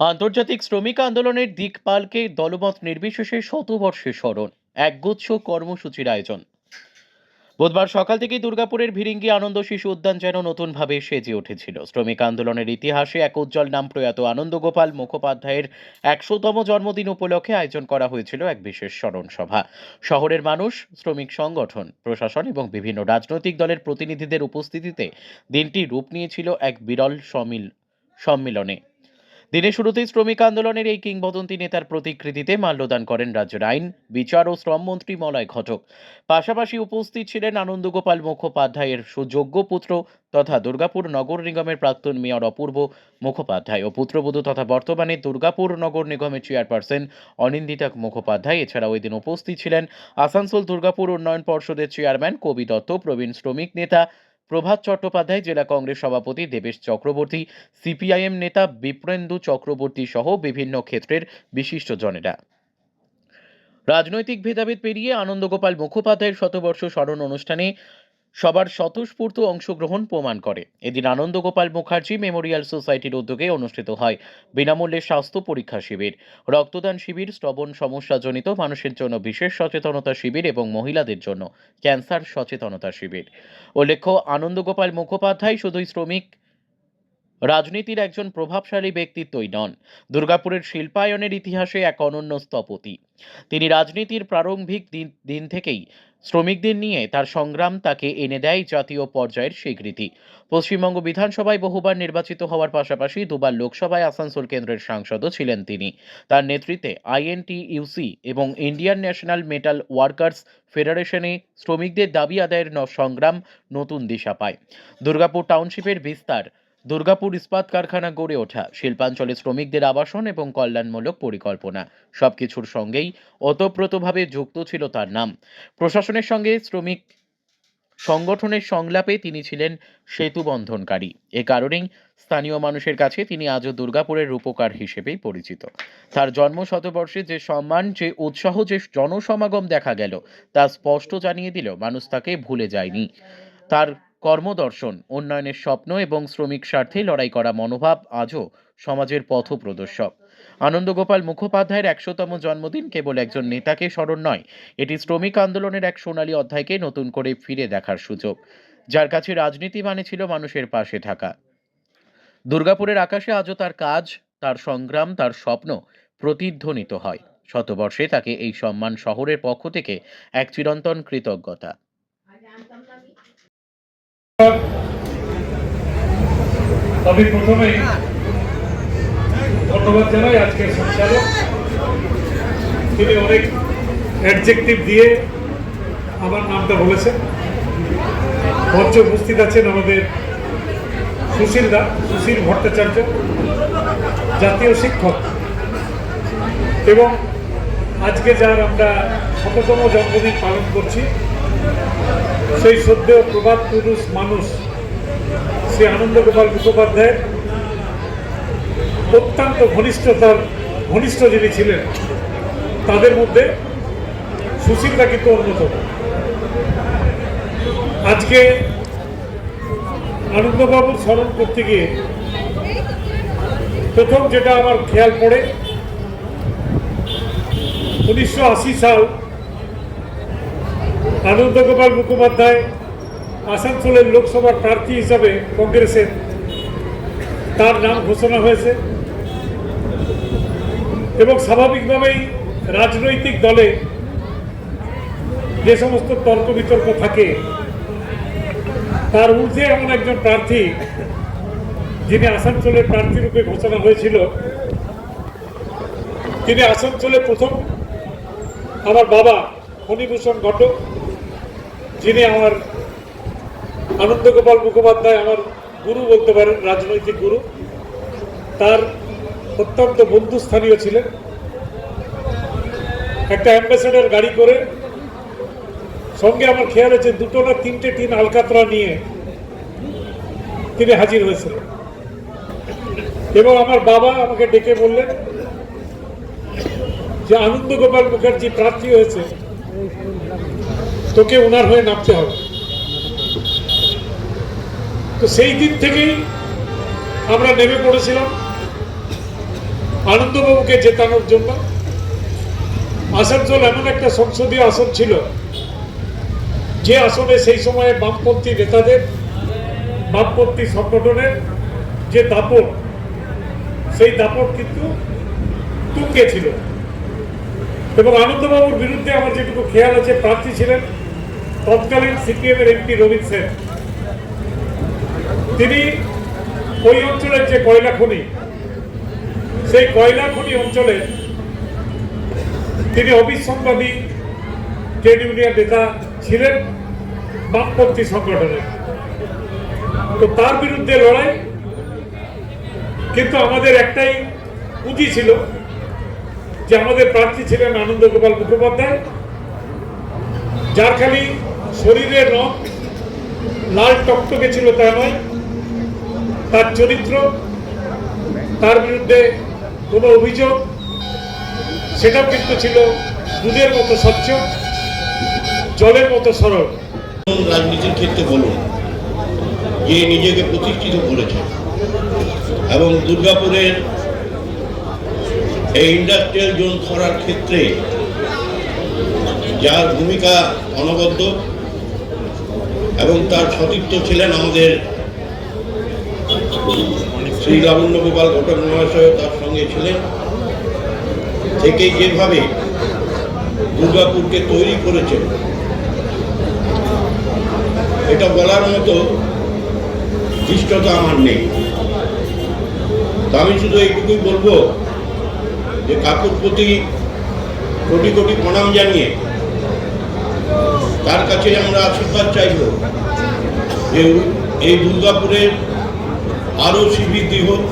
আন্তর্জাতিক শ্রমিক আন্দোলনের দিকপালকে দলমত নির্বিশেষে শতবর্ষে স্মরণ, একগুচ্ছ কর্মসূচির আয়োজন। বুধবার সকাল থেকেই দুর্গাপুরের ভিরিঙ্গি আনন্দ শিশু উদ্যান যেন নতুনভাবে সেজে উঠেছিল। শ্রমিক আন্দোলনের ইতিহাসে এক উজ্জ্বল নাম প্রয়াত আনন্দগোপাল মুখোপাধ্যায়ের একশোতম জন্মদিন উপলক্ষে আয়োজন করা হয়েছিল এক বিশেষ স্মরণ সভা শহরের মানুষ, শ্রমিক সংগঠন, প্রশাসন এবং বিভিন্ন রাজনৈতিক দলের প্রতিনিধিদের উপস্থিতিতে দিনটি রূপ নিয়েছিল এক বিরল সমিল, সম্মিলনে। দিনের শুরুতেই শ্রমিক আন্দোলনের এই কিংবদন্তি নেতার প্রতিকৃতিতে মাল্যদান করেন রাজ্যের আইন, বিচার ও শ্রমমন্ত্রী মলয় ঘটক। পাশাপাশি উপস্থিত ছিলেন আনন্দগোপাল মুখোপাধ্যায়ের সুযোগ্য পুত্র তথা দুর্গাপুর নগর নিগমের প্রাক্তন মেয়র অপূর্ব মুখোপাধ্যায় ও পুত্রবধূ তথা বর্তমানে দুর্গাপুর নগর নিগমের চেয়ারপারসন অনিন্দিতা মুখোপাধ্যায়। এছাড়া ওই দিন উপস্থিত ছিলেন আসানসোল দুর্গাপুর উন্নয়ন পর্ষদের চেয়ারম্যান কবি দত্ত, প্রবীণ শ্রমিক নেতা প্রভাত চট্টোপাধ্যায়, জেলা কংগ্রেস সভাপতি দেবেশ চক্রবর্তী, সিপিআইএম নেতা বিপ্রেন্দু চক্রবর্তী সহ বিভিন্ন ক্ষেত্রের বিশিষ্টজনেরা। রাজনৈতিক ভেদাভেদ পেরিয়ে আনন্দগোপাল মুখোপাধ্যায়ের শতবর্ষ স্মরণ অনুষ্ঠানে সবার স্বতঃস্ফূর্ত অংশগ্রহণ প্রমাণ করে। এদিন আনন্দগোপাল মুখার্জি মেমোরিয়াল সোসাইটির উদ্যোগে অনুষ্ঠিত হয় বিনামূল্যে স্বাস্থ্য পরীক্ষা শিবির। রক্তদান শিবির, শ্রবণ সমস্যাজনিত, মানুষের জন্য বিশেষ সচেতনতা শিবির এবং মহিলাদের জন্য ক্যান্সার সচেতনতা শিবির। উল্লেখ্য, আনন্দগোপাল মুখোপাধ্যায় শুধুই শ্রমিক রাজনীতির একজন প্রভাবশালী ব্যক্তিত্বই নন। দুর্গাপুরের শিল্পায়নের ইতিহাসে এক অনন্য স্থপতি। তিনি রাজনীতির প্রারম্ভিক দিন দিন থেকেই শ্রমিকদের নিয়ে তার সংগ্রাম তাকে এনে দেয় জাতীয় পর্যায়ের স্বীকৃতি। পশ্চিমবঙ্গ বিধানসভায় বহুবার নির্বাচিত হওয়ার পাশাপাশি দুবার লোকসভায় আসানসোল কেন্দ্রের সাংসদও ছিলেন তিনি। তার নেতৃত্বে আইএনটিইউসি এবং ইন্ডিয়ান ন্যাশনাল মেটাল ওয়ার্কার্স ফেডারেশনে শ্রমিকদের দাবি আদায়ের সংগ্রাম নতুন দিশা পায়। দুর্গাপুর টাউনশিপের বিস্তার দুর্গাপুর ইস্পাত কারখানা গড়ে ওঠা, শিল্পাঞ্চলে শ্রমিকদের আবাসন এবং কল্যাণমূলক পরিকল্পনা, সবকিছুর সঙ্গেই ওতপ্রোতভাবে যুক্ত ছিল তার নাম। প্রশাসনের সঙ্গে শ্রমিক সংগঠনের সংলাপে তিনি ছিলেন সেতু বন্ধনকারী। এ কারণেই স্থানীয় মানুষের কাছে তিনি আজও দুর্গাপুরের রূপকার হিসেবেই পরিচিত। তার জন্ম শতবর্ষে যে সম্মান, যে উৎসাহ, যে জনসমাগম দেখা গেল, তা স্পষ্ট জানিয়ে দিল, মানুষ তাকে ভুলে যায়নি। তার কর্মদর্শন, উন্নয়নের স্বপ্ন এবং শ্রমিক স্বার্থে লড়াই করা মনোভাব আজও সমাজের পথ প্রদর্শক আনন্দগোপাল মুখোপাধ্যায়ের একশোতম জন্মদিন কেবল একজন নেতাকে স্মরণ নয়, এটি শ্রমিক আন্দোলনের এক সোনালী অধ্যায়কে নতুন করে ফিরে দেখার সুযোগ, যার কাছে রাজনীতি মানে ছিল মানুষের পাশে থাকা। দুর্গাপুরের আকাশে আজও তার কাজ, তার সংগ্রাম, তার স্বপ্ন প্রতিধ্বনিত হয়। শতবর্ষে তাকে এই সম্মান শহরের পক্ষ থেকে এক চিরন্তন কৃতজ্ঞতা। আমি প্রথমেই ধন্যবাদ জানাই আজকের সঞ্চালক। তিনি অনেক অ্যাডজেক্টিভ দিয়ে আমার নামটা বলেছেন। মঞ্চে উপস্থিত আছেন আমাদের সুশীল দা, সুশীল ভট্টাচার্য, জাতীয় শিক্ষক। এবং আজকে যার আমরা শততম জন্মদিন পালন করছি, সেই সদ্যেয় প্রবাদ পুরুষ মানুষ শ্রী আনন্দগোপাল মুখোপাধ্যায়, অত্যন্ত ঘনিষ্ঠতার, ঘনিষ্ঠ যিনি ছিলেন, তাদের মধ্যে সুশীলদা কিন্তু অন্যতম। আজকে আনন্দবাবুর স্মরণ করতে গিয়ে প্রথম যেটা আমার খেয়াল পড়ে, উনিশশো আশি সাল আনন্দগোপাল মুখোপাধ্যায় আসানসোলের লোকসভার প্রার্থী হিসাবে কংগ্রেসের তার নাম ঘোষণা হয়েছে। এবং স্বাভাবিকভাবেই রাজনৈতিক দলে যে সমস্ত তর্ক বিতর্ক থাকে, তার ঊর্ধ্বে এমন একজন প্রার্থী যিনি আসানসোলের প্রার্থী রূপে ঘোষণা হয়েছিল। তিনি আসানসোলে প্রথম আমার বাবা ফণিভূষণ ঘটক, যিনি আমার আনন্দগোপাল মুখোপাধ্যায় আমার গুরু বলতে পারেন, রাজনৈতিক গুরু। তার অত্যন্ত বন্ধুস্থানীয় ছিলেন। একটা অ্যাম্বাসেডার গাড়ি করে সঙ্গে আমার খেয়াল হয়েছে দুটো না তিনটে টিন আলকাতরা নিয়ে তিনি হাজির হয়েছিলেন। এবং আমার বাবা আমাকে ডেকে বললেন যে আনন্দ গোপাল মুখার্জি প্রার্থী হয়েছে। তোকে ওনার হয়ে নামতে হবে। তো সেই দিন থেকেই আমরা নেমে পড়েছিলাম। আনন্দবাবুকে জেতানোর জন্য। আসানসোল এমন একটা সংসদীয় আসন ছিল, যে আসনে সেই সময়ে বামপন্থী নেতাদের, বামপন্থী সংগঠনের যে দাপট, সেই দাপট কিন্তু তুঙ্গে ছিল। এবং আনন্দবাবুর বিরুদ্ধে আমার যেটুকু খেয়াল আছে, প্রার্থী ছিলেন তৎকালীন সিপিএম এর এমপি রবীন্দ্র সেন। তিনি ওই অঞ্চলের যে কয়লা খনি, সেই কয়লা খনি অঞ্চলে তিনি অবিসংবাদী ট্রেড ইউনিয়ন নেতা ছিলেন বামপন্থী সংগঠনের। তো তার বিরুদ্ধে লড়াই, কিন্তু আমাদের একটাই পুঁজি ছিল যে আমাদের প্রার্থী ছিলেন আনন্দ গোপাল মুখোপাধ্যায়। যার খালি শরীরের রং, লাল টকটকে ছিল তা নয় তার চরিত্র, তার বিরুদ্ধে কোনো অভিযোগ, সেটাও কিন্তু ছিল দুধের মতো স্বচ্ছ, জলের মতো সরল। রাজনীতির ক্ষেত্রে বলুন, যে নিজেকে প্রতিষ্ঠিত করেছে এবং দুর্গাপুরের এই ইন্ডাস্ট্রিয়াল জোন করার ক্ষেত্রে যার ভূমিকা অনবদ্য এবং তার সতীর্থ ছিলেন আমাদের শ্রী লাবণ্য গোপাল ঘটক মহাশয় তার সঙ্গে ছিলেন। থেকে যেভাবে দুর্গাপুরকে তৈরি করেছেন, এটা বলার মতো ধৃষ্টতা আমার নেই। আমি শুধু এইটুকুই বলব যে কাকুর প্রতি কোটি কোটি প্রণাম জানিয়ে তার কাছে আমরা আশীর্বাদ চাইব যে এই দুর্গাপুরের আরও শ্রীবৃদ্ধি হোক,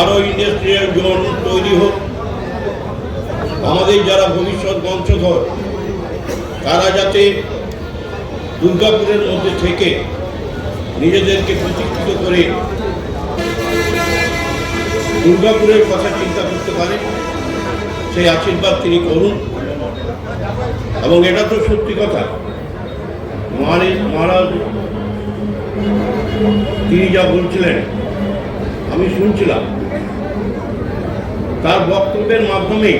আরও ইন্ডাস্ট্রিয়াল জোন তৈরি হোক, আমাদের যারা ভবিষ্যৎ বংশধর, তারা যাতে দুর্গাপুরের মধ্যে থেকে নিজেদেরকে প্রতিষ্ঠিত করে দুর্গাপুরের কথা চিন্তা করতে পারে, সেই আশীর্বাদ তিনি করুন। এবং এটা তো সত্যি কথা। মহারাজ মহারাজ তিনি যা বলছিলেন আমি শুনছিলাম। তার বক্তব্যের মাধ্যমেই